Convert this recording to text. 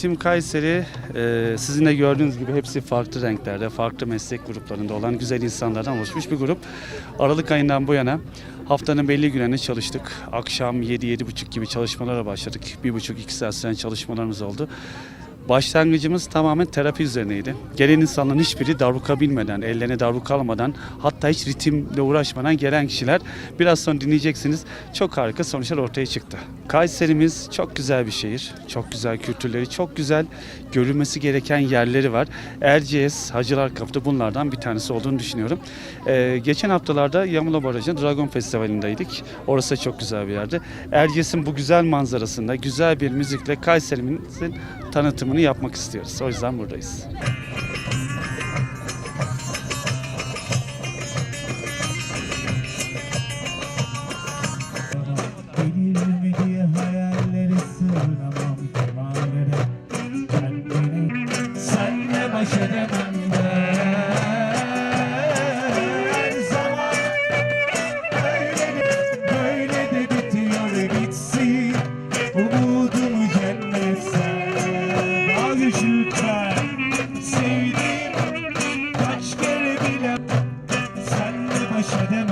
Ritim Kayseri e, sizin de gördüğünüz gibi hepsi farklı renklerde, farklı meslek gruplarında olan güzel insanlardan oluşmuş bir grup. Aralık ayından bu yana haftanın belli günlerinde çalıştık. Akşam 7-7.30 gibi çalışmalara başladık. 1.5-2 saat süren çalışmalarımız oldu. Başlangıcımız tamamen terapi üzerineydi. Gelen insanların hiçbiri darbuka bilmeden, ellerine darbuka almadan, hatta hiç ritimle uğraşmadan gelen kişiler biraz sonra dinleyeceksiniz. Çok harika sonuçlar ortaya çıktı. Kayserimiz çok güzel bir şehir. Çok güzel kültürleri, çok güzel görülmesi gereken yerleri var. Erciyes, Hacılar Kapı bunlardan bir tanesi olduğunu düşünüyorum. Ee, geçen haftalarda Yamula Barajı Dragon Festivali'ndeydik. Orası çok güzel bir yerdi. Erciyes'in bu güzel manzarasında güzel bir müzikle Kayserimizin tanıtımını yapmak istiyoruz. O yüzden buradayız. Ayşe'den